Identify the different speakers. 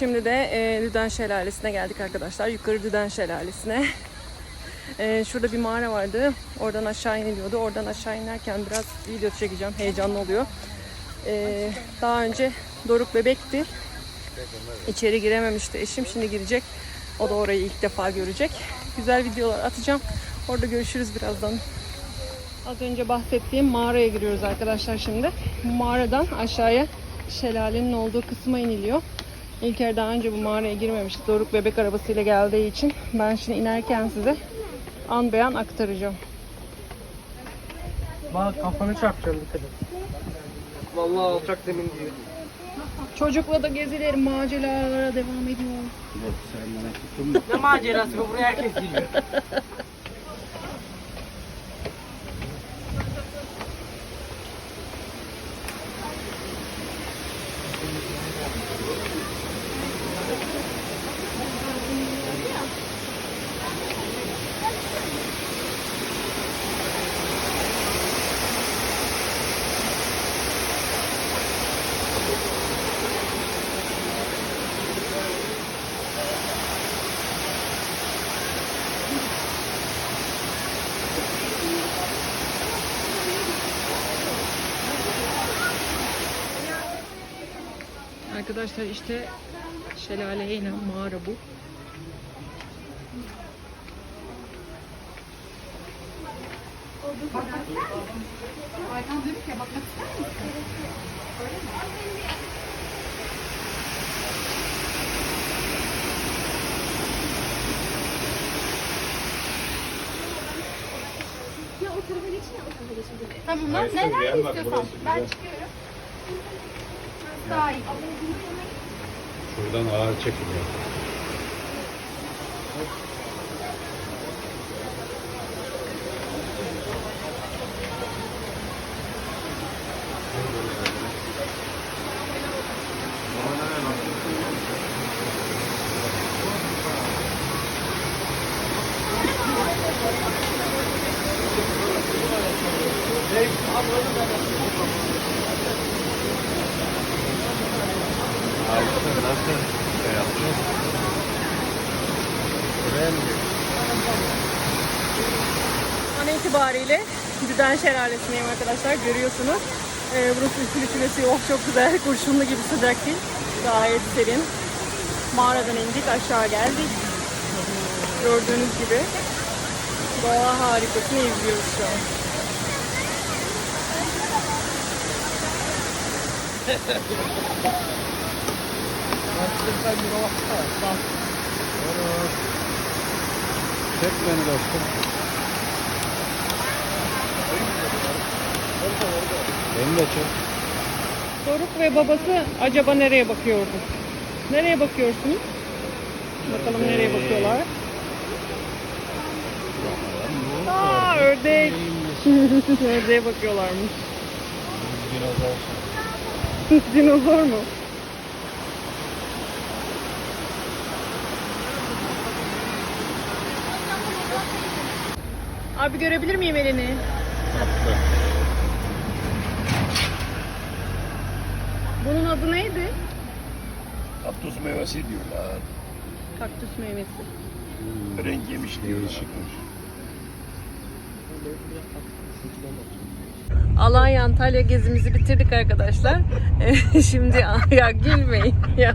Speaker 1: Şimdi de e, Lüden Şelalesi'ne geldik arkadaşlar. Yukarı Lüden Şelalesi'ne. E, şurada bir mağara vardı. Oradan aşağı iniliyordu. Oradan aşağı inerken biraz video çekeceğim. Heyecanlı oluyor. E, daha önce Doruk bebekti. İçeri girememişti eşim. Şimdi girecek. O da orayı ilk defa görecek. Güzel videolar atacağım. Orada görüşürüz birazdan. Az önce bahsettiğim mağaraya giriyoruz arkadaşlar şimdi. Bu mağaradan aşağıya şelalenin olduğu kısma iniliyor. İlker daha önce bu mağaraya girmemişti. Doruk bebek arabasıyla geldiği için. Ben şimdi inerken size an beyan aktaracağım.
Speaker 2: Bak kafanı çarpacaksın dikkat et. Vallahi alacak demin diyor.
Speaker 1: Çocukla da gezilir, maceralara devam ediyor.
Speaker 2: Ne macerası bu buraya herkes geliyor.
Speaker 1: Arkadaşlar işte şelaleye inen mağara bu.
Speaker 3: Tamam lan ne nerede istiyorsan. Ben çıkıyorum. Daha iyi.
Speaker 4: Şuradan ağır çekiliyor.
Speaker 1: An itibariyle Düden Şelalesi'ndeyim arkadaşlar. Görüyorsunuz. Ee, burası üstü süresi oh çok güzel. Kurşunlu gibi sıcak değil. Gayet serin. Mağaradan indik aşağı geldik. Gördüğünüz gibi doğa harikasını izliyoruz şu an.
Speaker 4: Çek dostum. Beni de çek.
Speaker 1: Doruk ve babası acaba nereye bakıyordu? Nereye bakıyorsunuz? Bakalım nereye bakıyorlar. Aa ördek. Ördeğe bakıyorlarmış.
Speaker 4: Dinozor.
Speaker 1: Dinozor mu? Abi görebilir miyim elini?
Speaker 4: Tatlı.
Speaker 5: Kaktüs meyvesi diyorlar.
Speaker 1: Kaktüs meyvesi.
Speaker 5: Renk yemiş diyorlar.
Speaker 4: Değişikmiş.
Speaker 1: Alanya Antalya gezimizi bitirdik arkadaşlar. Şimdi ya gülmeyin ya.